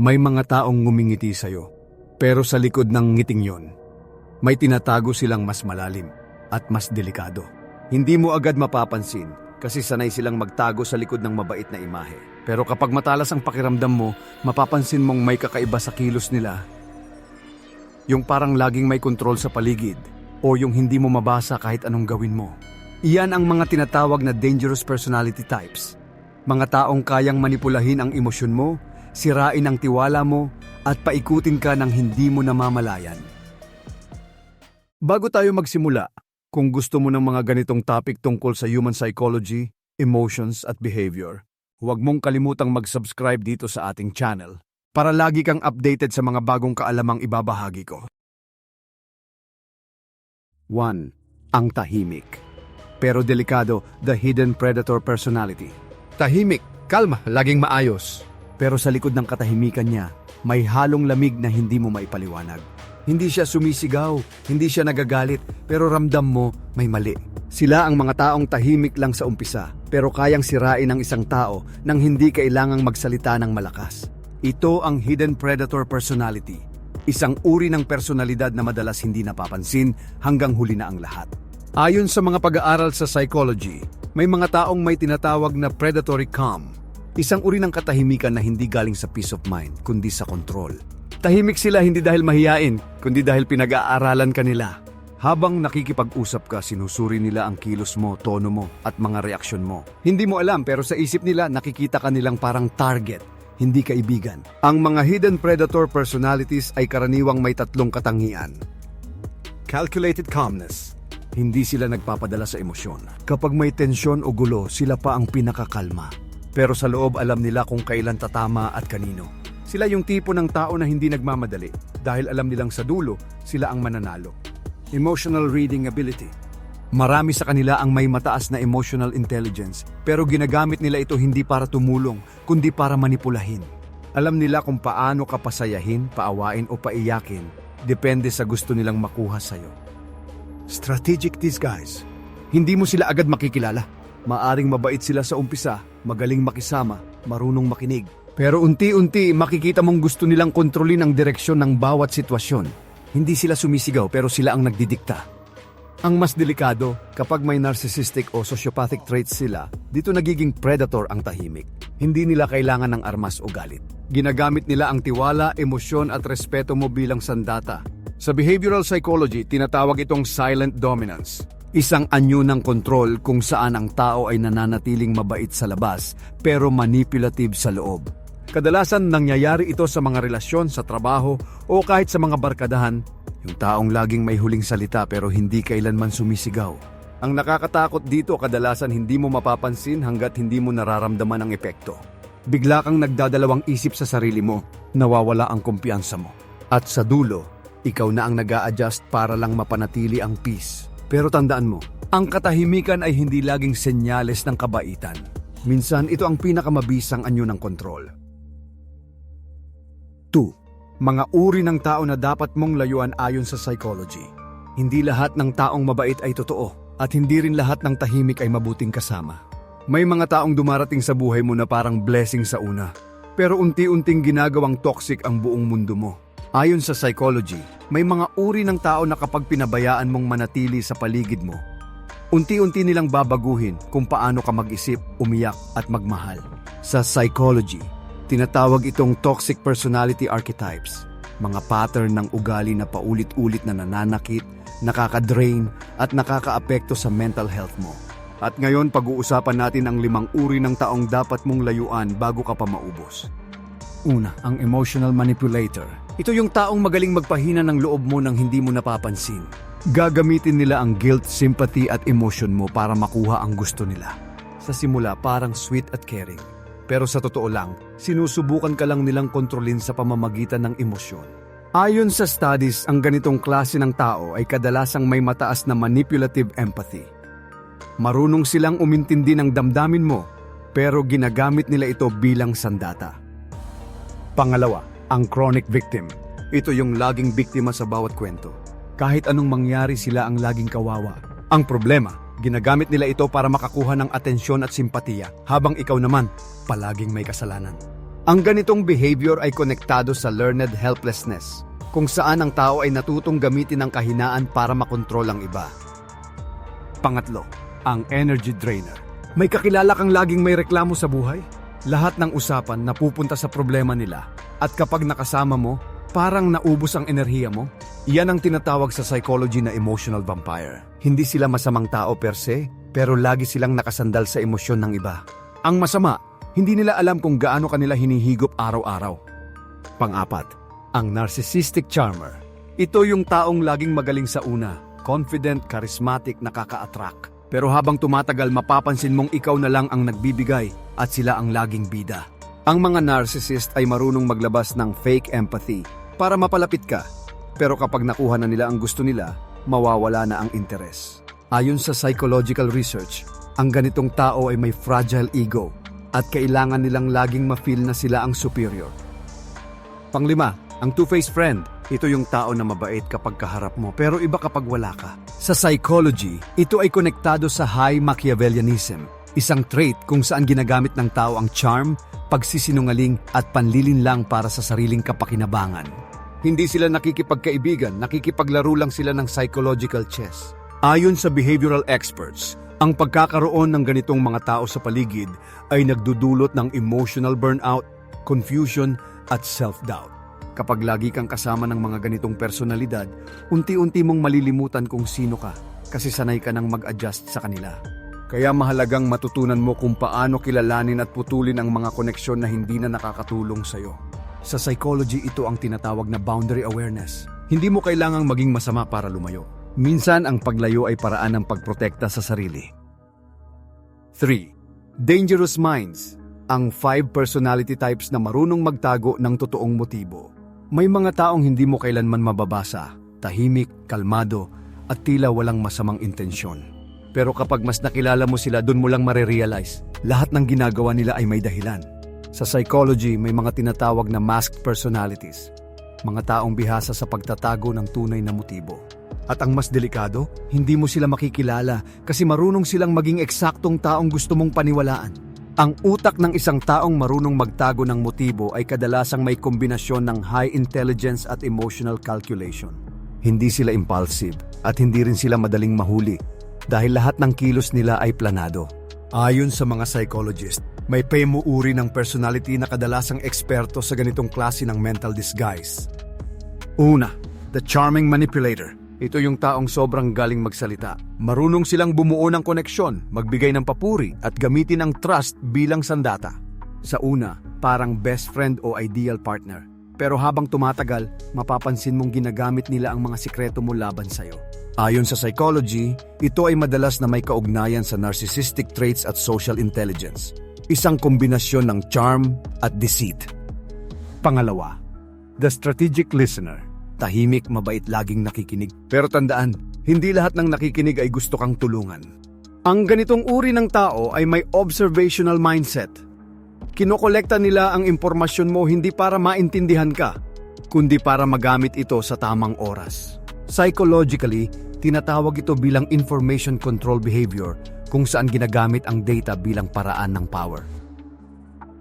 May mga taong ngumingiti sa'yo, pero sa likod ng ngiting yon, may tinatago silang mas malalim at mas delikado. Hindi mo agad mapapansin kasi sanay silang magtago sa likod ng mabait na imahe. Pero kapag matalas ang pakiramdam mo, mapapansin mong may kakaiba sa kilos nila. Yung parang laging may kontrol sa paligid o yung hindi mo mabasa kahit anong gawin mo. Iyan ang mga tinatawag na dangerous personality types. Mga taong kayang manipulahin ang emosyon mo, sirain ang tiwala mo, at paikutin ka ng hindi mo namamalayan. Bago tayo magsimula, kung gusto mo ng mga ganitong topic tungkol sa human psychology, emotions at behavior, huwag mong kalimutang mag-subscribe dito sa ating channel para lagi kang updated sa mga bagong kaalamang ibabahagi ko. 1. Ang tahimik. Pero delikado, the hidden predator personality. Tahimik, kalma, laging maayos. Pero sa likod ng katahimikan niya, may halong lamig na hindi mo maipaliwanag. Hindi siya sumisigaw, hindi siya nagagalit, pero ramdam mo may mali. Sila ang mga taong tahimik lang sa umpisa, pero kayang sirain ang isang tao nang hindi kailangang magsalita ng malakas. Ito ang hidden predator personality. Isang uri ng personalidad na madalas hindi napapansin hanggang huli na ang lahat. Ayon sa mga pag-aaral sa psychology, may mga taong may tinatawag na predatory calm. Isang uri ng katahimikan na hindi galing sa peace of mind, kundi sa control. Tahimik sila hindi dahil mahiyain, kundi dahil pinag-aaralan kanila. Habang nakikipag-usap ka, sinusuri nila ang kilos mo, tono mo, at mga reaksyon mo. Hindi mo alam pero sa isip nila nakikita ka nilang parang target, hindi kaibigan. Ang mga hidden predator personalities ay karaniwang may tatlong katangian. Calculated calmness. Hindi sila nagpapadala sa emosyon. Kapag may tensyon o gulo, sila pa ang pinakakalma. Pero sa loob alam nila kung kailan tatama at kanino. Sila yung tipo ng tao na hindi nagmamadali dahil alam nilang sa dulo sila ang mananalo. Emotional reading ability. Marami sa kanila ang may mataas na emotional intelligence pero ginagamit nila ito hindi para tumulong kundi para manipulahin. Alam nila kung paano ka pasayahin, paawain o paiyakin depende sa gusto nilang makuha sa'yo. Strategic disguise. Hindi mo sila agad makikilala. Maaring mabait sila sa umpisa, magaling makisama, marunong makinig. Pero unti-unti makikita mong gusto nilang kontrolin ang direksyon ng bawat sitwasyon. Hindi sila sumisigaw pero sila ang nagdidikta. Ang mas delikado, kapag may narcissistic o sociopathic traits sila, dito nagiging predator ang tahimik. Hindi nila kailangan ng armas o galit. Ginagamit nila ang tiwala, emosyon at respeto mo bilang sandata. Sa behavioral psychology, tinatawag itong silent dominance. Isang anyo ng kontrol kung saan ang tao ay nananatiling mabait sa labas pero manipulative sa loob. Kadalasan nangyayari ito sa mga relasyon sa trabaho o kahit sa mga barkadahan yung taong laging may huling salita pero hindi kailanman sumisigaw. Ang nakakatakot dito kadalasan hindi mo mapapansin hanggat hindi mo nararamdaman ang epekto. Bigla kang nagdadalawang isip sa sarili mo, nawawala ang kumpiyansa mo. At sa dulo, ikaw na ang nag adjust para lang mapanatili ang peace. Pero tandaan mo, ang katahimikan ay hindi laging senyales ng kabaitan. Minsan ito ang pinakamabisang anyo ng kontrol. 2 mga uri ng tao na dapat mong layuan ayon sa psychology. Hindi lahat ng taong mabait ay totoo at hindi rin lahat ng tahimik ay mabuting kasama. May mga taong dumarating sa buhay mo na parang blessing sa una, pero unti-unting ginagawang toxic ang buong mundo mo. Ayon sa psychology, may mga uri ng tao na kapag pinabayaan mong manatili sa paligid mo, unti-unti nilang babaguhin kung paano ka mag-isip, umiyak at magmahal. Sa psychology, Tinatawag itong toxic personality archetypes, mga pattern ng ugali na paulit-ulit na nananakit, nakaka-drain at nakakaapekto sa mental health mo. At ngayon pag-uusapan natin ang limang uri ng taong dapat mong layuan bago ka pa maubos. Una, ang emotional manipulator. Ito yung taong magaling magpahina ng loob mo nang hindi mo napapansin. Gagamitin nila ang guilt, sympathy at emotion mo para makuha ang gusto nila. Sa simula parang sweet at caring pero sa totoo lang, sinusubukan ka lang nilang kontrolin sa pamamagitan ng emosyon. Ayon sa studies, ang ganitong klase ng tao ay kadalasang may mataas na manipulative empathy. Marunong silang umintindi ng damdamin mo, pero ginagamit nila ito bilang sandata. Pangalawa, ang chronic victim. Ito yung laging biktima sa bawat kwento. Kahit anong mangyari sila ang laging kawawa. Ang problema, Ginagamit nila ito para makakuha ng atensyon at simpatiya, habang ikaw naman, palaging may kasalanan. Ang ganitong behavior ay konektado sa learned helplessness, kung saan ang tao ay natutong gamitin ang kahinaan para makontrol ang iba. Pangatlo, ang energy drainer. May kakilala kang laging may reklamo sa buhay? Lahat ng usapan napupunta sa problema nila at kapag nakasama mo, parang naubos ang enerhiya mo. Iyan ang tinatawag sa psychology na emotional vampire. Hindi sila masamang tao per se, pero lagi silang nakasandal sa emosyon ng iba. Ang masama, hindi nila alam kung gaano kanila hinihigop araw-araw. Pang-apat, ang narcissistic charmer. Ito yung taong laging magaling sa una, confident, charismatic, nakaka-attract. Pero habang tumatagal, mapapansin mong ikaw na lang ang nagbibigay at sila ang laging bida. Ang mga narcissist ay marunong maglabas ng fake empathy para mapalapit ka. Pero kapag nakuha na nila ang gusto nila, mawawala na ang interes. Ayon sa psychological research, ang ganitong tao ay may fragile ego at kailangan nilang laging ma-feel na sila ang superior. Panglima, ang two-faced friend. Ito yung tao na mabait kapag kaharap mo pero iba kapag wala ka. Sa psychology, ito ay konektado sa high Machiavellianism, isang trait kung saan ginagamit ng tao ang charm, pagsisinungaling at panlilinlang para sa sariling kapakinabangan. Hindi sila nakikipagkaibigan, nakikipaglaro lang sila ng psychological chess. Ayon sa behavioral experts, ang pagkakaroon ng ganitong mga tao sa paligid ay nagdudulot ng emotional burnout, confusion at self-doubt. Kapag lagi kang kasama ng mga ganitong personalidad, unti-unti mong malilimutan kung sino ka kasi sanay ka nang mag-adjust sa kanila. Kaya mahalagang matutunan mo kung paano kilalanin at putulin ang mga koneksyon na hindi na nakakatulong sa'yo. Sa psychology, ito ang tinatawag na boundary awareness. Hindi mo kailangang maging masama para lumayo. Minsan, ang paglayo ay paraan ng pagprotekta sa sarili. 3. Dangerous minds. Ang five personality types na marunong magtago ng totoong motibo. May mga taong hindi mo kailanman mababasa, tahimik, kalmado, at tila walang masamang intensyon. Pero kapag mas nakilala mo sila, dun mo lang marerealize, lahat ng ginagawa nila ay may dahilan. Sa psychology, may mga tinatawag na masked personalities. Mga taong bihasa sa pagtatago ng tunay na motibo. At ang mas delikado, hindi mo sila makikilala kasi marunong silang maging eksaktong taong gusto mong paniwalaan. Ang utak ng isang taong marunong magtago ng motibo ay kadalasang may kombinasyon ng high intelligence at emotional calculation. Hindi sila impulsive at hindi rin sila madaling mahuli dahil lahat ng kilos nila ay planado. Ayon sa mga psychologist, may pemuuri ng personality na kadalasang eksperto sa ganitong klase ng mental disguise. Una, the charming manipulator. Ito yung taong sobrang galing magsalita. Marunong silang bumuo ng koneksyon, magbigay ng papuri at gamitin ang trust bilang sandata. Sa una, parang best friend o ideal partner. Pero habang tumatagal, mapapansin mong ginagamit nila ang mga sikreto mo laban sa'yo. Ayon sa psychology, ito ay madalas na may kaugnayan sa narcissistic traits at social intelligence. Isang kombinasyon ng charm at deceit. Pangalawa, the strategic listener. Tahimik, mabait, laging nakikinig. Pero tandaan, hindi lahat ng nakikinig ay gusto kang tulungan. Ang ganitong uri ng tao ay may observational mindset. Kinokolekta nila ang impormasyon mo hindi para maintindihan ka, kundi para magamit ito sa tamang oras. Psychologically, tinatawag ito bilang information control behavior kung saan ginagamit ang data bilang paraan ng power.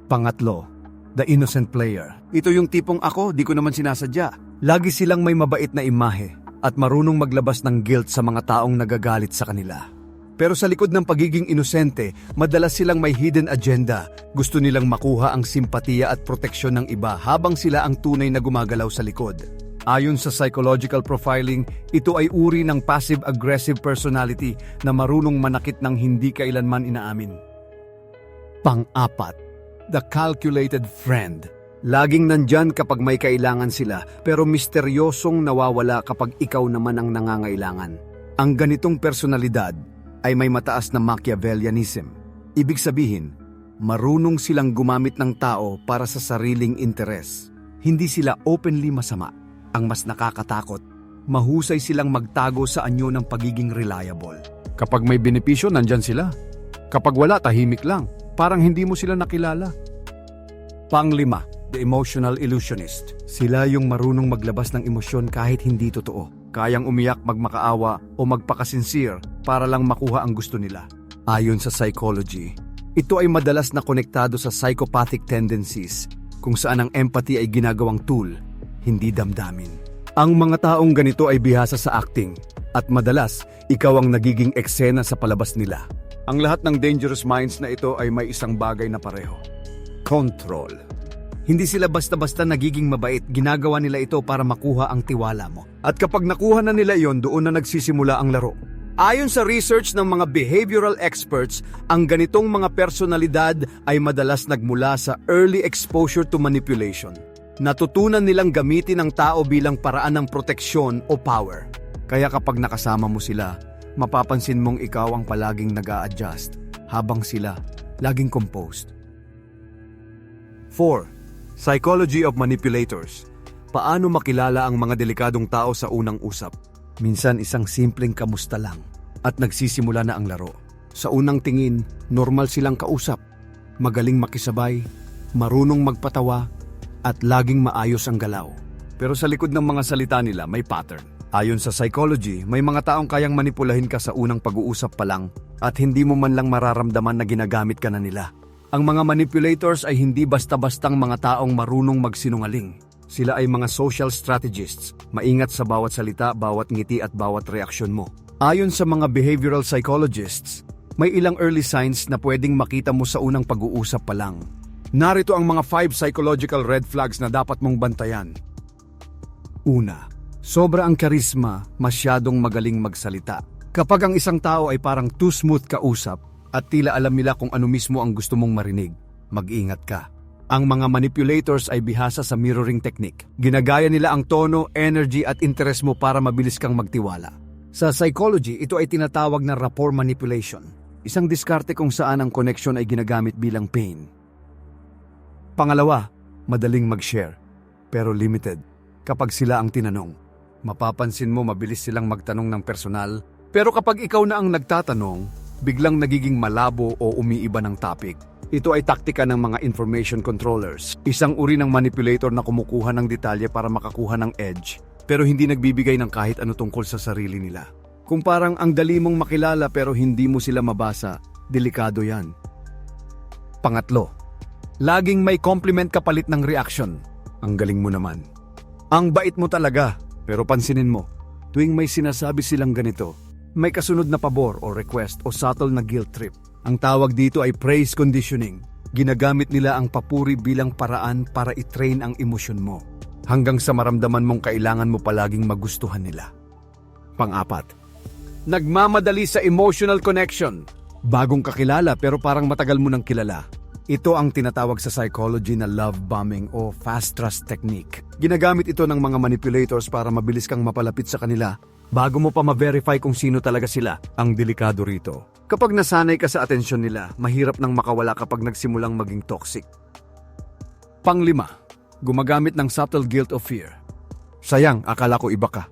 Pangatlo, the innocent player. Ito yung tipong ako, di ko naman sinasadya. Lagi silang may mabait na imahe at marunong maglabas ng guilt sa mga taong nagagalit sa kanila. Pero sa likod ng pagiging inosente, madalas silang may hidden agenda. Gusto nilang makuha ang simpatiya at proteksyon ng iba habang sila ang tunay na gumagalaw sa likod. Ayon sa psychological profiling, ito ay uri ng passive-aggressive personality na marunong manakit ng hindi kailanman inaamin. Pang-apat, the calculated friend. Laging nandyan kapag may kailangan sila, pero misteryosong nawawala kapag ikaw naman ang nangangailangan. Ang ganitong personalidad ay may mataas na Machiavellianism. Ibig sabihin, marunong silang gumamit ng tao para sa sariling interes. Hindi sila openly masama. Ang mas nakakatakot, mahusay silang magtago sa anyo ng pagiging reliable. Kapag may benepisyo, nandyan sila. Kapag wala, tahimik lang. Parang hindi mo sila nakilala. Panglima, the emotional illusionist. Sila yung marunong maglabas ng emosyon kahit hindi totoo. Kayang umiyak, magmakaawa o magpakasincere para lang makuha ang gusto nila. Ayon sa psychology, ito ay madalas na konektado sa psychopathic tendencies kung saan ang empathy ay ginagawang tool, hindi damdamin. Ang mga taong ganito ay bihasa sa acting at madalas ikaw ang nagiging eksena sa palabas nila. Ang lahat ng dangerous minds na ito ay may isang bagay na pareho. Control. Hindi sila basta-basta nagiging mabait, ginagawa nila ito para makuha ang tiwala mo. At kapag nakuha na nila iyon, doon na nagsisimula ang laro. Ayon sa research ng mga behavioral experts, ang ganitong mga personalidad ay madalas nagmula sa early exposure to manipulation. Natutunan nilang gamitin ang tao bilang paraan ng proteksyon o power. Kaya kapag nakasama mo sila, mapapansin mong ikaw ang palaging nag adjust habang sila laging composed. 4. Psychology of Manipulators Paano makilala ang mga delikadong tao sa unang usap? Minsan isang simpleng kamusta lang at nagsisimula na ang laro. Sa unang tingin, normal silang kausap. Magaling makisabay, marunong magpatawa, at laging maayos ang galaw. Pero sa likod ng mga salita nila may pattern. Ayon sa psychology, may mga taong kayang manipulahin ka sa unang pag-uusap pa lang at hindi mo man lang mararamdaman na ginagamit ka na nila. Ang mga manipulators ay hindi basta-bastang mga taong marunong magsinungaling. Sila ay mga social strategists, maingat sa bawat salita, bawat ngiti at bawat reaksyon mo. Ayon sa mga behavioral psychologists, may ilang early signs na pwedeng makita mo sa unang pag-uusap pa lang. Narito ang mga 5 psychological red flags na dapat mong bantayan. Una, sobra ang karisma, masyadong magaling magsalita. Kapag ang isang tao ay parang too smooth kausap at tila alam nila kung ano mismo ang gusto mong marinig, mag-ingat ka. Ang mga manipulators ay bihasa sa mirroring technique. Ginagaya nila ang tono, energy at interes mo para mabilis kang magtiwala. Sa psychology, ito ay tinatawag na rapport manipulation. Isang diskarte kung saan ang connection ay ginagamit bilang pain. Pangalawa, madaling mag-share, pero limited. Kapag sila ang tinanong, mapapansin mo mabilis silang magtanong ng personal, pero kapag ikaw na ang nagtatanong, biglang nagiging malabo o umiiba ng topic. Ito ay taktika ng mga information controllers, isang uri ng manipulator na kumukuha ng detalye para makakuha ng edge, pero hindi nagbibigay ng kahit ano tungkol sa sarili nila. Kung parang ang dali mong makilala pero hindi mo sila mabasa, delikado yan. Pangatlo, laging may compliment kapalit ng reaction. Ang galing mo naman. Ang bait mo talaga, pero pansinin mo, tuwing may sinasabi silang ganito, may kasunod na pabor o request o subtle na guilt trip. Ang tawag dito ay praise conditioning. Ginagamit nila ang papuri bilang paraan para i-train ang emosyon mo hanggang sa maramdaman mong kailangan mo palaging magustuhan nila. Pang-apat, nagmamadali sa emotional connection. Bagong kakilala pero parang matagal mo nang kilala. Ito ang tinatawag sa psychology na love bombing o fast trust technique. Ginagamit ito ng mga manipulators para mabilis kang mapalapit sa kanila bago mo pa ma-verify kung sino talaga sila. Ang delikado rito. Kapag nasanay ka sa atensyon nila, mahirap nang makawala kapag nagsimulang maging toxic. Panglima, gumagamit ng subtle guilt of fear. Sayang, akala ko iba ka.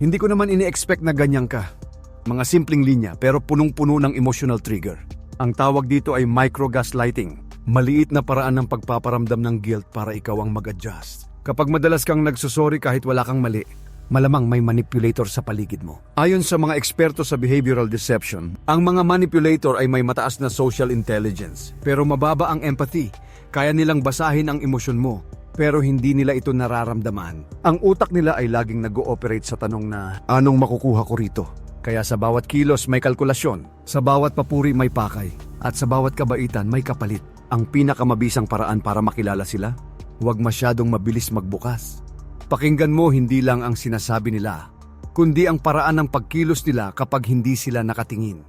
Hindi ko naman ini-expect na ganyan ka. Mga simpleng linya pero punong-puno ng emotional trigger. Ang tawag dito ay micro-gaslighting. Maliit na paraan ng pagpaparamdam ng guilt para ikaw ang mag-adjust. Kapag madalas kang nagsusori kahit wala kang mali, malamang may manipulator sa paligid mo. Ayon sa mga eksperto sa behavioral deception, ang mga manipulator ay may mataas na social intelligence, pero mababa ang empathy. Kaya nilang basahin ang emosyon mo, pero hindi nila ito nararamdaman. Ang utak nila ay laging nag-ooperate sa tanong na, anong makukuha ko rito? Kaya sa bawat kilos may kalkulasyon, sa bawat papuri may pakay, at sa bawat kabaitan may kapalit. Ang pinakamabisang paraan para makilala sila, huwag masyadong mabilis magbukas. Pakinggan mo hindi lang ang sinasabi nila, kundi ang paraan ng pagkilos nila kapag hindi sila nakatingin.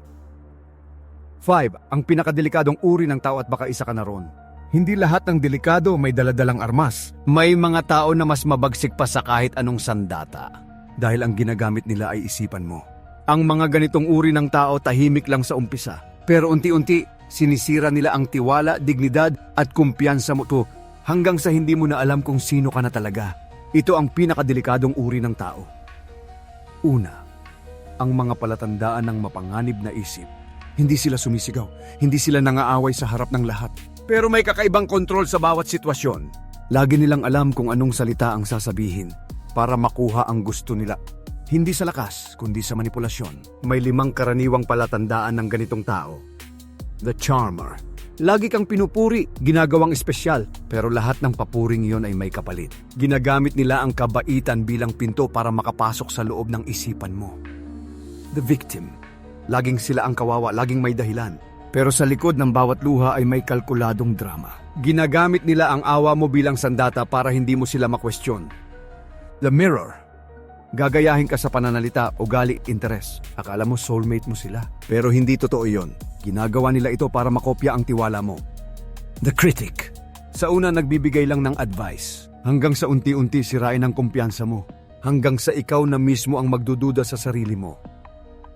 5. Ang pinakadelikadong uri ng tao at baka isa ka na ron. Hindi lahat ng delikado may daladalang armas. May mga tao na mas mabagsik pa sa kahit anong sandata. Dahil ang ginagamit nila ay isipan mo. Ang mga ganitong uri ng tao tahimik lang sa umpisa. Pero unti-unti, sinisira nila ang tiwala, dignidad at kumpiyansa mo to hanggang sa hindi mo na alam kung sino ka na talaga. Ito ang pinakadelikadong uri ng tao. Una, ang mga palatandaan ng mapanganib na isip. Hindi sila sumisigaw, hindi sila nangaaway sa harap ng lahat. Pero may kakaibang kontrol sa bawat sitwasyon. Lagi nilang alam kung anong salita ang sasabihin para makuha ang gusto nila. Hindi sa lakas, kundi sa manipulasyon. May limang karaniwang palatandaan ng ganitong tao. The Charmer. Lagi kang pinupuri, ginagawang espesyal, pero lahat ng papuring iyon ay may kapalit. Ginagamit nila ang kabaitan bilang pinto para makapasok sa loob ng isipan mo. The victim. Laging sila ang kawawa, laging may dahilan. Pero sa likod ng bawat luha ay may kalkuladong drama. Ginagamit nila ang awa mo bilang sandata para hindi mo sila makwestiyon. The mirror. Gagayahin ka sa pananalita, ugali, interes. Akala mo soulmate mo sila. Pero hindi totoo yon. Ginagawa nila ito para makopya ang tiwala mo. The critic. Sa una nagbibigay lang ng advice. Hanggang sa unti-unti sirain ang kumpiyansa mo. Hanggang sa ikaw na mismo ang magdududa sa sarili mo.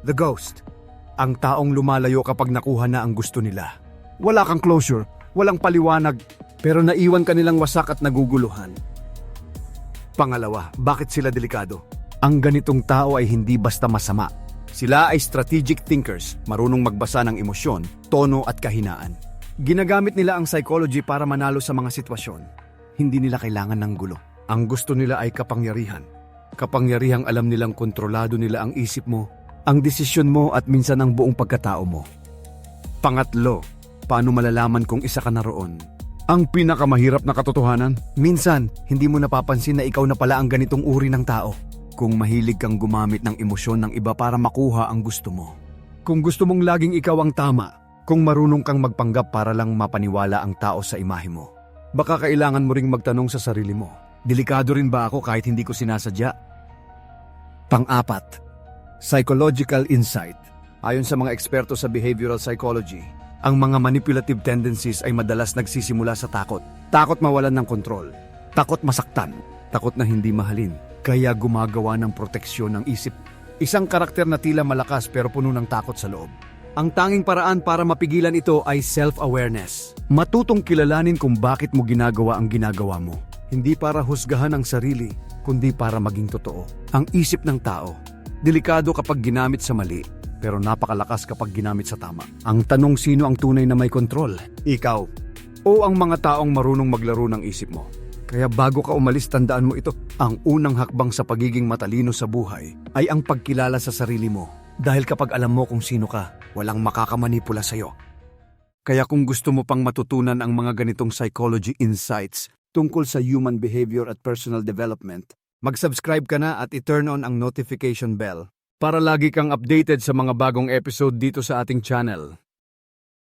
The ghost. Ang taong lumalayo kapag nakuha na ang gusto nila. Wala kang closure, walang paliwanag, pero naiwan ka nilang wasak at naguguluhan. Pangalawa, bakit sila delikado? Ang ganitong tao ay hindi basta masama. Sila ay strategic thinkers, marunong magbasa ng emosyon, tono at kahinaan. Ginagamit nila ang psychology para manalo sa mga sitwasyon. Hindi nila kailangan ng gulo. Ang gusto nila ay kapangyarihan. Kapangyarihang alam nilang kontrolado nila ang isip mo, ang desisyon mo at minsan ang buong pagkatao mo. Pangatlo, paano malalaman kung isa ka na roon? Ang pinakamahirap na katotohanan, minsan hindi mo napapansin na ikaw na pala ang ganitong uri ng tao. Kung mahilig kang gumamit ng emosyon ng iba para makuha ang gusto mo. Kung gusto mong laging ikaw ang tama, kung marunong kang magpanggap para lang mapaniwala ang tao sa imahe mo. Baka kailangan mo ring magtanong sa sarili mo, delikado rin ba ako kahit hindi ko sinasadya? Pang-apat, psychological insight. Ayon sa mga eksperto sa behavioral psychology, ang mga manipulative tendencies ay madalas nagsisimula sa takot. Takot mawalan ng kontrol. Takot masaktan. Takot na hindi mahalin. Kaya gumagawa ng proteksyon ng isip. Isang karakter na tila malakas pero puno ng takot sa loob. Ang tanging paraan para mapigilan ito ay self-awareness. Matutong kilalanin kung bakit mo ginagawa ang ginagawa mo. Hindi para husgahan ang sarili, kundi para maging totoo. Ang isip ng tao, delikado kapag ginamit sa mali, pero napakalakas kapag ginamit sa tama. Ang tanong sino ang tunay na may kontrol? Ikaw. O ang mga taong marunong maglaro ng isip mo? Kaya bago ka umalis, tandaan mo ito. Ang unang hakbang sa pagiging matalino sa buhay ay ang pagkilala sa sarili mo. Dahil kapag alam mo kung sino ka, walang makakamanipula sa'yo. Kaya kung gusto mo pang matutunan ang mga ganitong psychology insights tungkol sa human behavior at personal development, mag-subscribe ka na at i-turn on ang notification bell para lagi kang updated sa mga bagong episode dito sa ating channel.